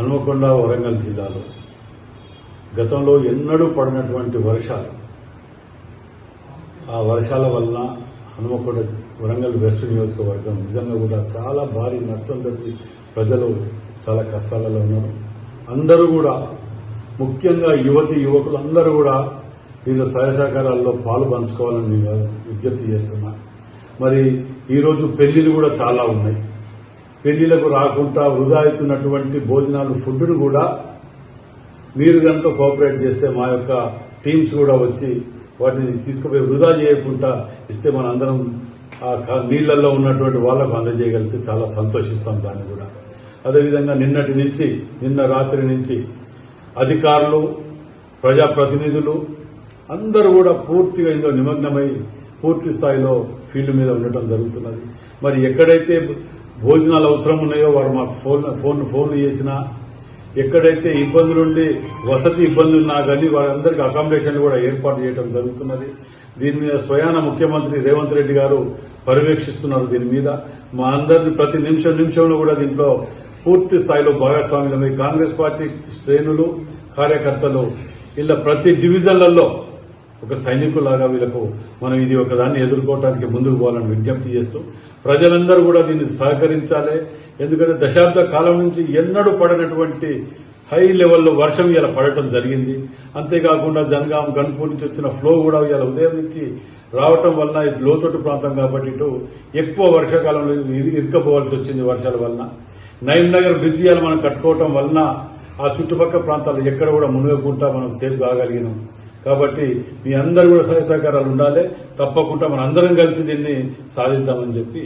హనుమకొండ వరంగల్ జిల్లాలో గతంలో ఎన్నడూ పడినటువంటి వర్షాలు ఆ వర్షాల వలన హనుమకొండ వరంగల్ వెస్ట్ నియోజకవర్గం నిజంగా కూడా చాలా భారీ నష్టం జరిగి ప్రజలు చాలా కష్టాలలో ఉన్నారు. అందరూ కూడా ముఖ్యంగా యువతి యువకులు అందరూ కూడా దీనిలో సహాయ సహకారాల్లో పాలు పంచుకోవాలని నేను విజ్ఞప్తి చేస్తున్నా. మరి ఈరోజు పెళ్ళిలు కూడా చాలా ఉన్నాయి. పెళ్ళిలకు రాకుండా వృధా అవుతున్నటువంటి భోజనాలు ఫుడ్ను కూడా మీరు కనుక కోఆపరేట్ చేస్తే మా యొక్క టీమ్స్ కూడా వచ్చి వాటిని తీసుకుపోయి వృధా చేయకుండా ఇస్తే మన అందరం నీళ్ళలో ఉన్నటువంటి వాళ్ళకు అందజేయగలిగితే చాలా సంతోషిస్తాం దాన్ని కూడా. అదేవిధంగా నిన్నటి నుంచి నిన్న రాత్రి నుంచి అధికారులు ప్రజాప్రతినిధులు అందరూ కూడా పూర్తిగా ఇందులో నిమగ్నమై పూర్తి స్థాయిలో ఫీల్డ్ మీద ఉండటం జరుగుతున్నది. మరి ఎక్కడైతే భోజనాలు అవసరం ఉన్నాయో వారు మాకు ఫోన్ ఫోన్ ఫోన్ చేసినా ఎక్కడైతే ఇబ్బందులుండి వసతి ఇబ్బందులు ఉన్నా కానీ వారందరికీ అకామిడేషన్లు కూడా ఏర్పాటు చేయడం జరుగుతున్నది. దీని మీద స్వయాన ముఖ్యమంత్రి రేవంత్ రెడ్డి గారు పర్యవేక్షిస్తున్నారు దీని మీద. మా అందరిని ప్రతి నిమిషం నిమిషంలో కూడా దీంట్లో పూర్తి స్థాయిలో భాగస్వామ్యమై కాంగ్రెస్ పార్టీ శ్రేణులు కార్యకర్తలు ఇలా ప్రతి డివిజన్లలో ఒక సైనికులాగా వీళ్ళకు మనం ఇది ఒకదాన్ని ఎదుర్కోవడానికి ముందుకు పోవాలని విజ్ఞప్తి చేస్తూ ప్రజలందరూ కూడా దీన్ని సహకరించాలి. ఎందుకంటే దశాబ్ద కాలం నుంచి ఎన్నడూ పడినటువంటి హై లెవెల్లో వర్షం ఇలా పడటం జరిగింది. అంతేకాకుండా జనగాం గన్పూర్ నుంచి వచ్చిన ఫ్లో కూడా ఇలా ఉదయం నుంచి రావటం వలన ఇది లోతట్టు ప్రాంతం కాబట్టి ఇటు ఎక్కువ వర్షాకాలంలో ఇరు- ఇరుక్కపోవాల్సి వచ్చింది వర్షాల వలన. నైమ్ నగర్ బ్రిడ్జి మనం కట్టుకోవటం వలన ఆ చుట్టుపక్కల ప్రాంతాలు ఎక్కడ కూడా మునగకుండా మనం సేఫ్ కాగలిగినాం కాబట్టి మీ అందరు కూడా సహాయ సహకారాలు ఉండాలి. తప్పకుండా మనందరం కలిసి దీన్ని సాధిద్దామని చెప్పి